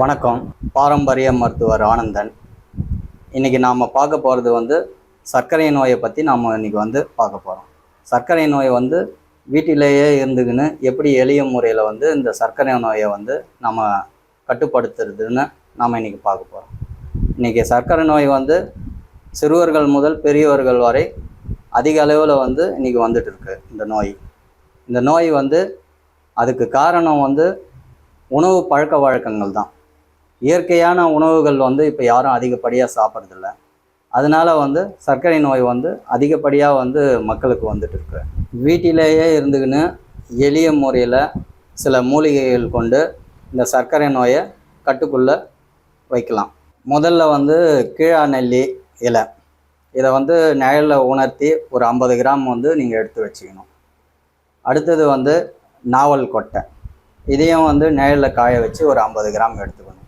வணக்கம். பாரம்பரிய மருத்துவர் ஆனந்தன். இன்றைக்கி நாம் பார்க்க போகிறது வந்து சர்க்கரை நோயை பற்றி நாம் இன்றைக்கி வந்து பார்க்க போகிறோம் சர்க்கரை நோய் வந்து வீட்டிலேயே இருந்துக்கின்னு எப்படி எளிய முறையில் வந்து இந்த சர்க்கரை நோயை வந்து நம்ம கட்டுப்படுத்துறதுன்னு நாம் இன்றைக்கி பார்க்க போகிறோம் இன்றைக்கி சர்க்கரை நோய் வந்து சிறுவர்கள் முதல் பெரியவர்கள் வரை அதிக அளவில் வந்து இன்றைக்கி வந்துட்டு இருக்கு இந்த நோய். இந்த நோய் வந்து அதுக்கு காரணம் வந்து உணவு பழக்க வழக்கங்கள் தான். இயற்கையான உணவுகள் வந்து இப்போ யாரும் அதிகப்படியாக சாப்பிட்றதில்ல. அதனால வந்து சர்க்கரை நோய் வந்து அதிகப்படியாக வந்து மக்களுக்கு வந்துட்டு இருக்கு. வீட்டிலேயே இருந்துக்கின்னு எளிய முறையில் சில மூலிகைகள் கொண்டு இந்த சர்க்கரை நோயை கட்டுக்குள்ளே வைக்கலாம். முதல்ல வந்து கீழா நெல்லி இலை. இதை வந்து நிழலில் உணர்த்தி ஒரு ஐம்பது கிராம் வந்து நீங்கள் எடுத்து வச்சுக்கணும். அடுத்தது வந்து நாவல் கொட்டை. இதையும் வந்து நிழலில் காய வச்சு ஒரு ஐம்பது கிராம் எடுத்துக்கணும்.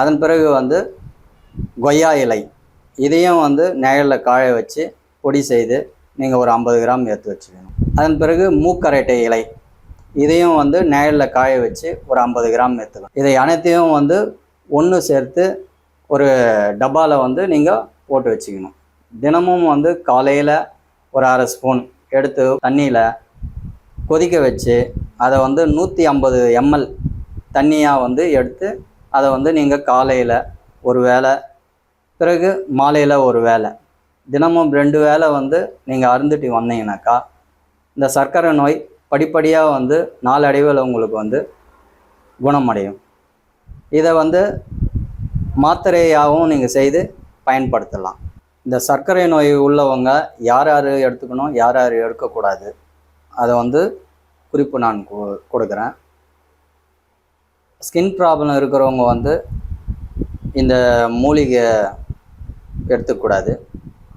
அதன் பிறகு வந்து கொய்யா இலை. இதையும் வந்து நிழலில் காய வச்சு பொடி செய்து நீங்கள் ஒரு ஐம்பது கிராம் எடுத்து வச்சுக்கணும். அதன் பிறகு மூக்கரட்டை இலை. இதையும் வந்து நிழலில் காய வச்சு ஒரு ஐம்பது கிராம் எடுத்துக்கணும் இதை அனைத்தையும் வந்து ஒன்று சேர்த்து ஒரு டப்பாவில் வந்து நீங்கள் போட்டு வச்சுக்கணும். தினமும் வந்து காலையில் ஒரு அரை ஸ்பூன் எடுத்து தண்ணியில் கொதிக்க வச்சு அதை வந்து நூற்றி ஐம்பது எம்எல் தண்ணியாக வந்து எடுத்து அதை வந்து நீங்கள் காலையில் ஒரு வேளை பிறகு மாலையில் ஒரு வேளை. தினமும் ரெண்டு வேளை வந்து நீங்கள் அருந்துட்டு வந்தீங்கன்னாக்கா இந்த சர்க்கரை நோய் படிப்படியாக வந்து நாளடைவில் உங்களுக்கு வந்து குணமடையும். இதை வந்து மாத்திரையாகவும் நீங்கள் செய்து பயன்படுத்தலாம். இந்த சர்க்கரை நோய் உள்ளவங்க யார் யார் எடுத்துக்கணும் யார் யார் எடுக்கக்கூடாது அதை வந்து குறிப்பு நான் கொடுக்குறேன். ஸ்கின் ப்ராப்ளம் இருக்கிறவங்க வந்து இந்த மூலிகை எடுத்துக்கூடாது.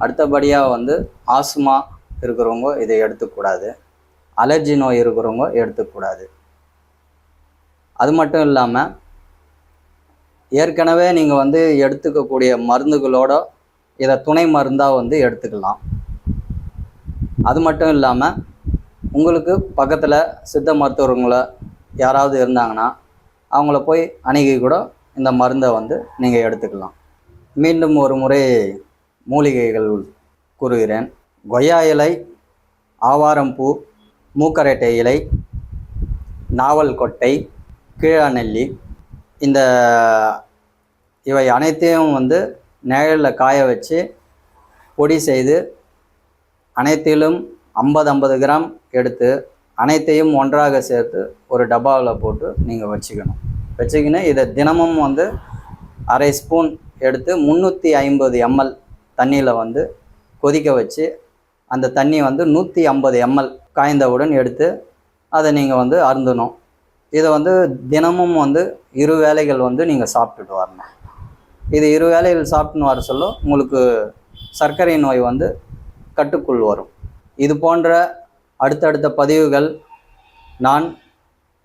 அடுத்தபடியாக வந்து ஆஸ்மா இருக்கிறவங்க இதை எடுத்துக்கூடாது. அலர்ஜி நோய் இருக்கிறவங்க எடுத்துக்கூடாது. அது மட்டும் இல்லாமல் ஏற்கனவே நீங்கள் வந்து எடுத்துக்கக்கூடிய மருந்துகளோட இதை துணை மருந்தாக வந்து எடுத்துக்கலாம். அது மட்டும் இல்லாமல் உங்களுக்கு பக்கத்தில் சித்த மருத்துவங்களை யாராவது இருந்தாங்கன்னா அவங்கள போய் அணுகி கூட இந்த மருந்தை வந்து நீங்கள் எடுத்துக்கலாம். மீண்டும் ஒரு முறை மூலிகைகள் கூறுகிறேன். கொய்யா இலை ஆவாரம்பூ மூக்கரட்டை இலை நாவல் கொட்டை கீழாநெல்லி இந்த இவை அனைத்தையும் வந்து நிழலில் காய வச்சு பொடி செய்து அனைத்திலும் ஐம்பது ஐம்பது கிராம் எடுத்து அனைத்தையும் ஒன்றாக சேர்த்து ஒரு டப்பாவில் போட்டு நீங்கள் வச்சுக்கணும். வச்சுக்கின்னு இதை தினமும் வந்து அரை ஸ்பூன் எடுத்து முந்நூற்றி ஐம்பது எம்எல் தண்ணியில் வந்து கொதிக்க வச்சு அந்த தண்ணி வந்து நூற்றி ஐம்பது எம்எல் காய்ந்தவுடன் எடுத்து அதை நீங்கள் வந்து அருந்தணும். இதை வந்து தினமும் வந்து இரு வேளைகள் வந்து நீங்கள் சாப்பிட்டுட்டு வரணும். இது இரு வேளைகள் சாப்பிட்டுன்னு வர சொல்ல உங்களுக்கு சர்க்கரை நோய் வந்து கட்டுக்குள் வரும். இது போன்ற அடுத்தடுத்த பதிவுகள் நான்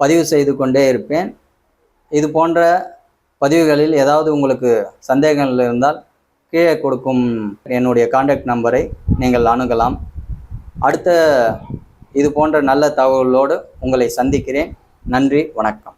பதிவு செய்து கொண்டே இருப்பேன். இது போன்ற பதிவுகளில் ஏதாவது உங்களுக்கு சந்தேகங்கள் இருந்தால் கீழே கொடுக்கும் என்னுடைய காண்டாக்ட் நம்பரை நீங்கள் அணுகலாம். அடுத்த இது போன்ற நல்ல தகவலோடு உங்களை சந்திக்கிறேன். நன்றி வணக்கம்.